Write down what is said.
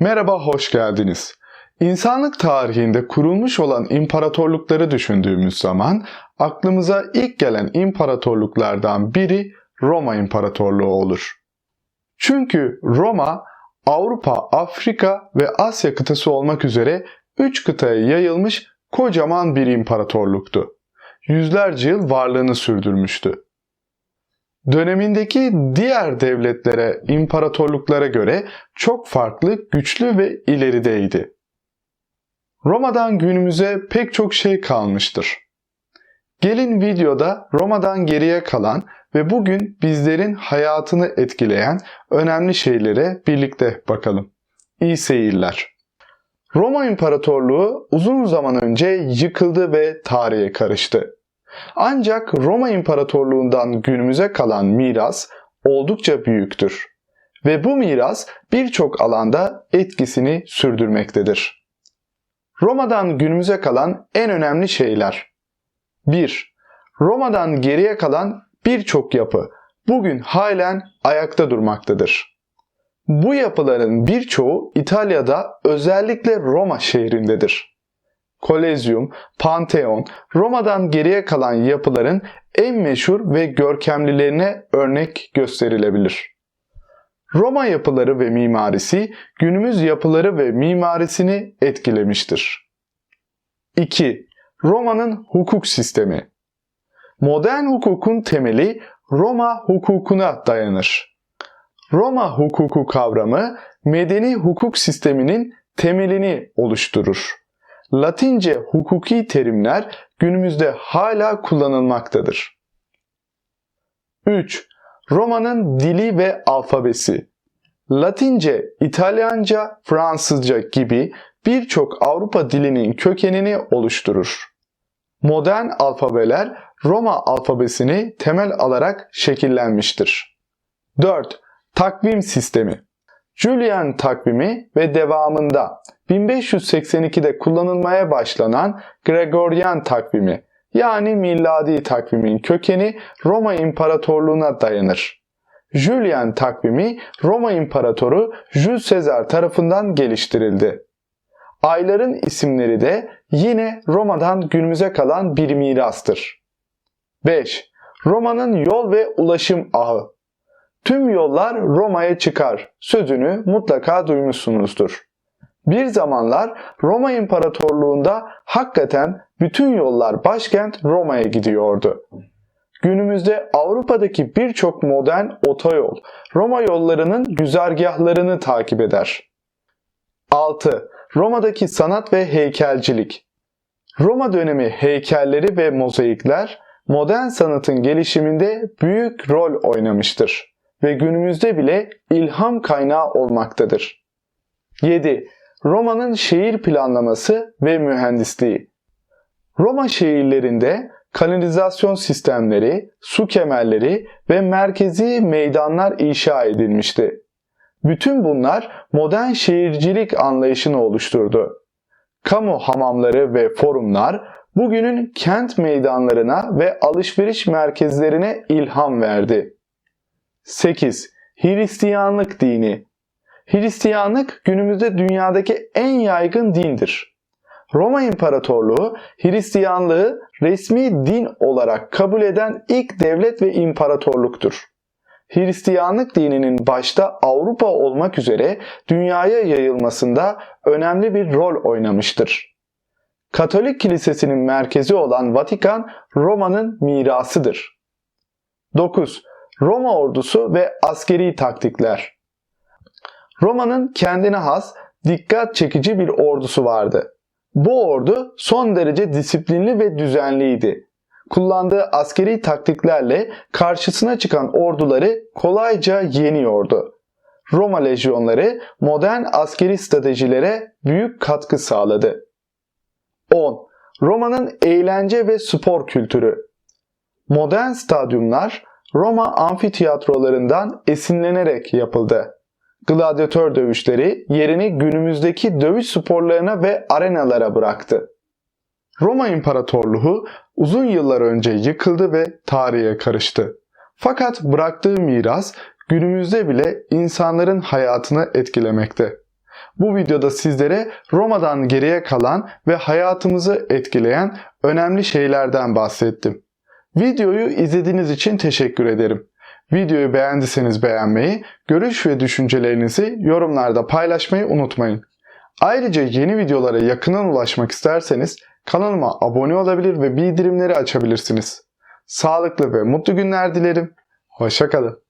Merhaba, hoş geldiniz. İnsanlık tarihinde kurulmuş olan imparatorlukları düşündüğümüz zaman aklımıza ilk gelen imparatorluklardan biri Roma İmparatorluğu olur. Çünkü Roma Avrupa, Afrika ve Asya kıtası olmak üzere 3 kıtaya yayılmış kocaman bir imparatorluktu. Yüzlerce yıl varlığını sürdürmüştü. Dönemindeki diğer devletlere, imparatorluklara göre çok farklı, güçlü ve ilerideydi. Roma'dan günümüze pek çok şey kalmıştır. Gelin videoda Roma'dan geriye kalan ve bugün bizlerin hayatını etkileyen önemli şeylere birlikte bakalım. İyi seyirler. Roma İmparatorluğu uzun zaman önce yıkıldı ve tarihe karıştı. Ancak Roma İmparatorluğundan günümüze kalan miras oldukça büyüktür ve bu miras birçok alanda etkisini sürdürmektedir. Roma'dan günümüze kalan en önemli şeyler 1. Roma'dan geriye kalan birçok yapı bugün halen ayakta durmaktadır. Bu yapıların birçoğu İtalya'da özellikle Roma şehrindedir. Kolezyum, Pantheon, Roma'dan geriye kalan yapıların en meşhur ve görkemlilerine örnek gösterilebilir. Roma yapıları ve mimarisi günümüz yapıları ve mimarisini etkilemiştir. 2. Roma'nın hukuk sistemi Modern hukukun temeli Roma hukukuna dayanır. Roma hukuku kavramı medeni hukuk sisteminin temelini oluşturur. Latince hukuki terimler günümüzde hala kullanılmaktadır. 3. Roma'nın dili ve alfabesi Latince, İtalyanca, Fransızca gibi birçok Avrupa dilinin kökenini oluşturur. Modern alfabeler Roma alfabesini temel alarak şekillenmiştir. 4. Takvim sistemi Julian takvimi ve devamında 1582'de kullanılmaya başlanan Gregorian takvimi yani miladi takvimin kökeni Roma İmparatorluğu'na dayanır. Julian takvimi Roma İmparatoru Jules Caesar tarafından geliştirildi. Ayların isimleri de yine Roma'dan günümüze kalan bir mirastır. 5. Roma'nın yol ve ulaşım ağı Tüm yollar Roma'ya çıkar sözünü mutlaka duymuşsunuzdur. Bir zamanlar Roma İmparatorluğu'nda hakikaten bütün yollar başkent Roma'ya gidiyordu. Günümüzde Avrupa'daki birçok modern otoyol Roma yollarının güzergahlarını takip eder. 6. Roma'daki sanat ve heykelcilik Roma dönemi heykelleri ve mozaikler modern sanatın gelişiminde büyük rol oynamıştır ve günümüzde bile ilham kaynağı olmaktadır. 7. Roma'nın şehir planlaması ve mühendisliği Roma şehirlerinde kanalizasyon sistemleri, su kemerleri ve merkezi meydanlar inşa edilmişti. Bütün bunlar modern şehircilik anlayışını oluşturdu. Kamu hamamları ve forumlar bugünün kent meydanlarına ve alışveriş merkezlerine ilham verdi. 8. Hristiyanlık dini Hristiyanlık günümüzde dünyadaki en yaygın dindir. Roma İmparatorluğu Hristiyanlığı resmi din olarak kabul eden ilk devlet ve imparatorluktur. Hristiyanlık dininin başta Avrupa olmak üzere dünyaya yayılmasında önemli bir rol oynamıştır. Katolik kilisesinin merkezi olan Vatikan Roma'nın mirasıdır. 9. Roma ordusu ve askeri taktikler Roma'nın kendine has, dikkat çekici bir ordusu vardı. Bu ordu son derece disiplinli ve düzenliydi. Kullandığı askeri taktiklerle karşısına çıkan orduları kolayca yeniyordu. Roma lejyonları modern askeri stratejilere büyük katkı sağladı. 10. Roma'nın eğlence ve spor kültürü Modern stadyumlar Roma amfitiyatrolarından esinlenerek yapıldı. Gladyatör dövüşleri yerini günümüzdeki dövüş sporlarına ve arenalara bıraktı. Roma İmparatorluğu uzun yıllar önce yıkıldı ve tarihe karıştı. Fakat bıraktığı miras günümüzde bile insanların hayatını etkilemekte. Bu videoda sizlere Roma'dan geriye kalan ve hayatımızı etkileyen önemli şeylerden bahsettim. Videoyu izlediğiniz için teşekkür ederim. Videoyu beğendiyseniz beğenmeyi, görüş ve düşüncelerinizi yorumlarda paylaşmayı unutmayın. Ayrıca yeni videolara yakından ulaşmak isterseniz kanalıma abone olabilir ve bildirimleri açabilirsiniz. Sağlıklı ve mutlu günler dilerim. Hoşçakalın.